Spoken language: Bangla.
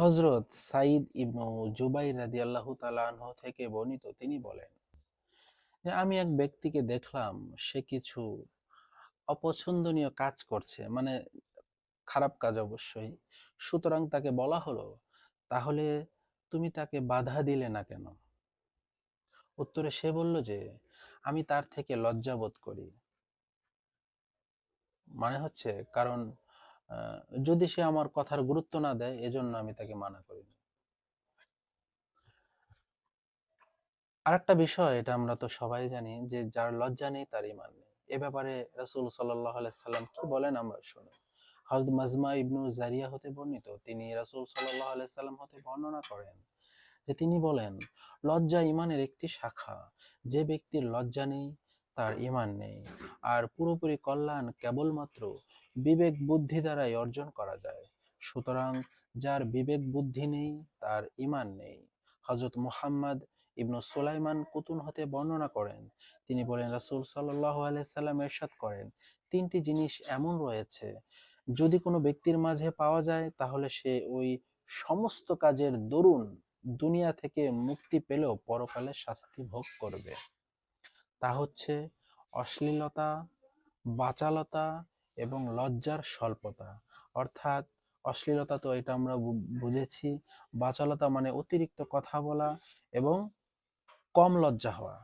হজরত সাইদ ইবনু জুবাই রাদিয়াল্লাহু তাআলা আনহু থেকে বর্ণিত, তিনি বলেন যে, আমি এক ব্যক্তিকে দেখলাম, সে কিছু অপছন্দনীয় কাজ করছে মানে খারাপ কাজ অবশ্যই। সুতরাং তাকে বলা হলো, তাহলে তুমি তাকে বাধা দিলে না কেন? উত্তরে সে বলল যে, আমি তার থেকে লজ্জা বোধ করি। মানে হচ্ছে, কারণ যদি সে আমার কথার গুরুত্ব না দেয়, এজন্য আমি তাকে মানা করি না। আরেকটা বিষয়, এটা আমরা তো সবাই জানি যে, যার লজ্জা নেই, তার ইমান নেই। এ ব্যাপারে রাসূল সাল্লাম কি বলেন আমরা শুনি। হযরত মাজমা ইবনু জারিয়া হতে বর্ণিত, তিনি রাসূল সাল্লাম হতে বর্ণনা করেন যে, তিনি বলেন, লজ্জা ইমানের একটি শাখা। যে ব্যক্তির লজ্জা নেই, তার ইমান নেই। আর পুরোপুরি কল্যাণ কেবলমাত্র বিবেক বুদ্ধি দ্বারাই অর্জন করা যায়। সুতরাং যার বিবেক বুদ্ধি নেই, তার ইমান নেই। হজরত মুহাম্মদ ইবনু সুলাইমান কুতুন হতে বর্ণনা করেন, তিনি বলেন, রাসূল সাল্লাম ইরশাদ করেন, তিনটি জিনিস এমন রয়েছে, যদি কোনো ব্যক্তির মাঝে পাওয়া যায়, তাহলে সে ওই সমস্ত কাজের দরুন দুনিয়া থেকে মুক্তি পেলেও পরকালে শাস্তি ভোগ করবে। তা হচ্ছে অশ্লীলতা, বাচালতা এবং লজ্জার স্বল্পতা। অর্থাৎ অশ্লীলতা তো এটা আমরা বুঝেছি। বাচালতা মানে অতিরিক্ত কথা বলা এবং কম লজ্জা হওয়া।